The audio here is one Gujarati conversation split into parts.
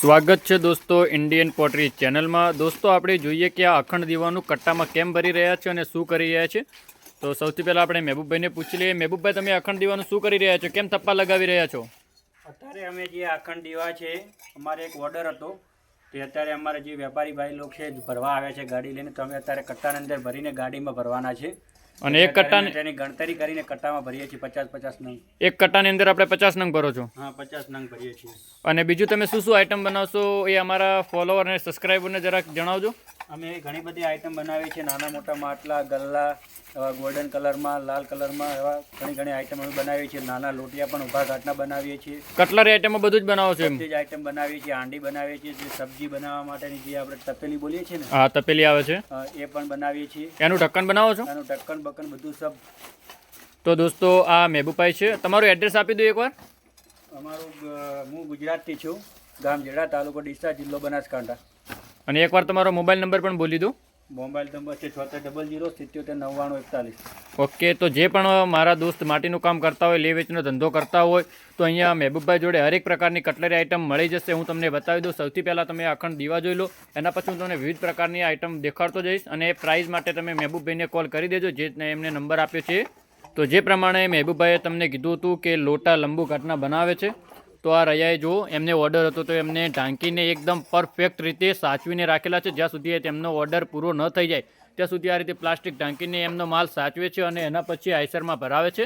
સ્વાગત છે દોસ્તો ઇન્ડિયન પોટરી ચેનલમાં દોસ્તો, આપણે જોઈએ કે આ અખંડ દીવાનું કટ્ટામાં કેમ ભરી રહ્યા છે અને શું કરી રહ્યા છે. તો સૌથી પહેલાં આપણે મહેબૂબભાઈને પૂછી લઈએ. મહેબૂબભાઈ, તમે અખંડ દીવાનું શું કરી રહ્યા છો? કેમ થપ્પા લગાવી રહ્યા છો? અત્યારે અમે જે અખંડ દીવા છે, અમારે એક ઓર્ડર હતો. તે અત્યારે અમારા જે વેપારી ભાઈ લોકો છે, ભરવા આવ્યા છે ગાડી લઈને. તો અમે અત્યારે કટ્ટાની અંદર ભરીને ગાડીમાં ભરવાના છે. અને એક કટ્ટાને તેની ગણતરી કરીને કટ્ટામાં ભરીએ છીએ પચાસ પચાસ નંગ. એક કટ્ટાની અંદર આપણે પચાસ નંગ ભરો છો? હા પચાસ નંગ ભરીએ છીએ. અને બીજું તમે શું શું આઈટમ બનાવશો એ અમારા ફોલોવર અને સબસ્ક્રાઈબરને જરાક જણાવજો. અમે ઘણી બધી આઈટમ બનાવી છે. નાના મોટા માટલા ગલ્લા એવા ગોલ્ડન કલરમાં લાલ કલરમાં એવા ઘણી ઘણી આઈટમ અમે બનાવીએ છીએ. નાના લોટિયા પણ ઊભા ઘાટના બનાવીએ છીએ. કટલરી આઈટમો બધું જ બનાવો છો બધી જ આઈટમ બનાવીએ છીએ. હાંડી બનાવીએ છીએ જે સબ્જી બનાવવા માટેની જે આપણે તપેલી બોલીએ છીએ ને હા તપેલી આવે છે. એ પણ બનાવીએ છીએ. એનું ઢક્કન બનાવો છો? એનું ઢક્કન બક્કન બધું સબ તો દોસ્તો આ મેબુપાઈ છે. તમારું એડ્રેસ આપી દો એકવાર. અમારું હું ગુજરાતથી છું. ગામ જેડા તાલુકો ડીસા જિલ્લો બનાસકાંઠા. અને એકવાર તમારો મોબાઈલ નંબર પણ બોલી દો મોબાઈલ નંબર છે છોતેર ડબલ જીરો સિત્યોતેર નવ્વાણું એકતાલીસ. ઓકે તો જે પણ મારા દોસ્ત માટીનું કામ કરતા હોય લે વેચનો ધંધો કરતા હોય તો અહીંયા મહેબૂબભાઈ જોડે હરેક પ્રકારની કટલરી આઇટમ મળી જશે. હું તમને બતાવી દઉં. સૌથી પહેલાં તમે અખંડ દીવા જોઈ લો. એના પછી હું તમને વિવિધ પ્રકારની આઇટમ દેખાડતો જઈશ અને પ્રાઇઝ માટે તમે મહેબૂબભાઈને કોલ કરી દેજો જે એમને નંબર આપ્યો છે. તો જે પ્રમાણે મહેબૂબભાઈએ તમને કીધું હતું કે લોટા લંબુ ઘટના બનાવે છે. તો આ રયાએ જો એમને ઓર્ડર હતો તો એમને ઢાંકીને એકદમ પરફેક્ટ રીતે સાચવીને રાખેલા છે. જ્યાં સુધી તેમનો ઓર્ડર પૂરો ન થઈ જાય, ત્યાં સુધી આ રીતે પ્લાસ્ટિક ઢાંકીને એમનો માલ સાચવે છે અને એના પછી આઈસરમાં ભરાવે છે.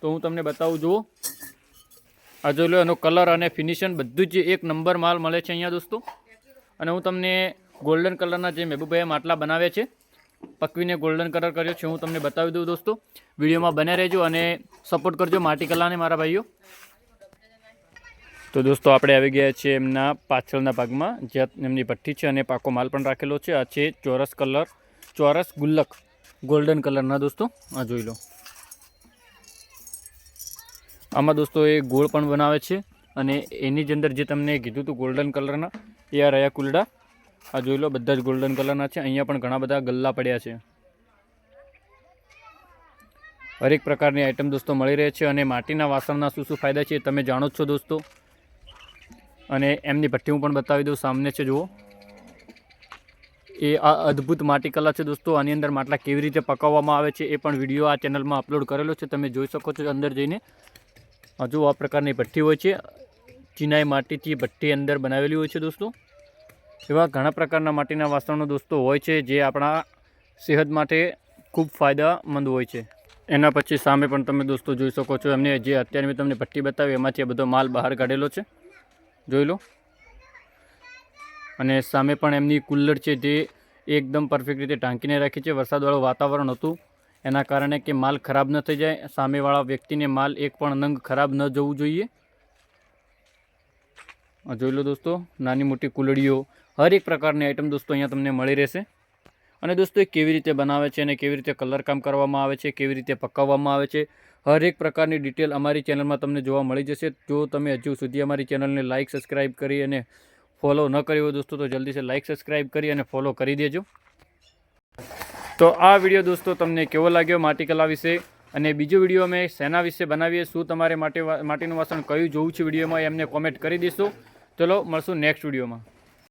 તો હું તમને બતાવું, જુઓ. આ જોઈ લો, એનો કલર અને ફિનિશન બધું જ એક નંબર માલ મળે છે અહીંયા દોસ્તો. અને હું તમને ગોલ્ડન કલરના જે મહેબુભાઈએ માટલા બનાવે છે, પકવીને ગોલ્ડન કલર કર્યો છે, હું તમને બતાવી દઉં દોસ્તો. વિડીયોમાં બને રહેજો અને સપોર્ટ કરજો માટી કલાને, મારા ભાઈઓ. તો દોસ્તો, આપણે આવી ગયા છીએ એમના પાછળના ભાગમાં, જ્યાં એમની ભઠ્ઠી છે અને પાકો માલ પણ રાખેલો છે. આ છે ચોરસ કલર, ચોરસ ગુલ્લક ગોલ્ડન કલરના દોસ્તો. આ જોઈ લો. આમાં દોસ્તો એ ગોળ પણ બનાવે છે અને એની જ અંદર જે તમને કીધું હતું ગોલ્ડન કલરના એ આ રહ્યા કુલડા. આ જોઈ લો, બધા જ ગોલ્ડન કલરના છે. અહીંયા પણ ઘણા બધા ગલ્લા પડ્યા છે. હરેક પ્રકારની આઈટમ દોસ્તો મળી રહે છે અને માટીના વાસણના શું શું ફાયદા છે તમે જાણો જ છો દોસ્તો. અને એમની ભઠ્ઠી હું પણ બતાવી દઉં સામને છે, જુઓ. એ આ અદ્ભુત માટી કલા છે દોસ્તો, આની અંદર માટલા કેવી રીતે પકાવવામાં આવે છે એ પણ વીડિયો આ ચેનલમાં અપલોડ કરેલો છે, તમે જોઈ શકો છો અંદર જઈને. હજુ આ પ્રકારની ભઠ્ઠી હોય છે. ચિનાઈ માટીથી ભઠ્ઠી અંદર બનાવેલી હોય છે દોસ્તો. એવા ઘણા પ્રકારના માટીના વાસણો દોસ્તો હોય છે જે આપણા સેહત માટે ખૂબ ફાયદામંદ હોય છે. એના પછી સામે પણ તમે દોસ્તો જોઈ શકો છો એમને જે અત્યારે મેં તમને ભઠ્ઠી બતાવી, એમાંથી આ બધો માલ બહાર કાઢેલો છે. જોઈ લો. અને સામે પણ એમની કુલ્લર છે જે એકદમ પરફેક્ટ રીતે ઢાંકીને રાખી છે. વરસાદવાળું વાતાવરણ હતું. એના કારણે કે માલ ખરાબ ન થઈ જાય. સામેવાળા વ્યક્તિને માલ એક પણ નંગ ખરાબ ન જવું જોઈએ. જોઈ લો દોસ્તો, નાની મોટી કુલડીઓ. હર એક પ્રકારની આઈટમ દોસ્તો અહીંયા તમને મળી રહેશે. અને દોસ્તો એ કેવી રીતે બનાવે છે અને કેવી રીતે કલર કામ કરવામાં આવે છે, કેવી રીતે પકાવવામાં આવે છે હર એક પ્રકારની ડિટેલ અમારી ચેનલમાં તમને જોવા મળી જશે. જો તમે હજુ સુધી અમારી ચેનલને લાઇક સબસ્ક્રાઇબ કરી અને ફોલો ન કર્યો હોય દોસ્તો, તો જલ્દીથી લાઇક સબસ્ક્રાઇબ કરી અને ફોલો કરી દેજો. તો આ વીડિયો દોસ્તો તમને કેવો લાગ્યો માટી કલા વિશે? અને બીજો વીડિયો અમે શેના વિશે બનાવીએ, શું તમારે માટે માટીનું વાસણ કયું જોવું છે વિડીયોમાં એમને કોમેન્ટ કરી દેશો. ચલો, મળશું નેક્સ્ટ વિડીયોમાં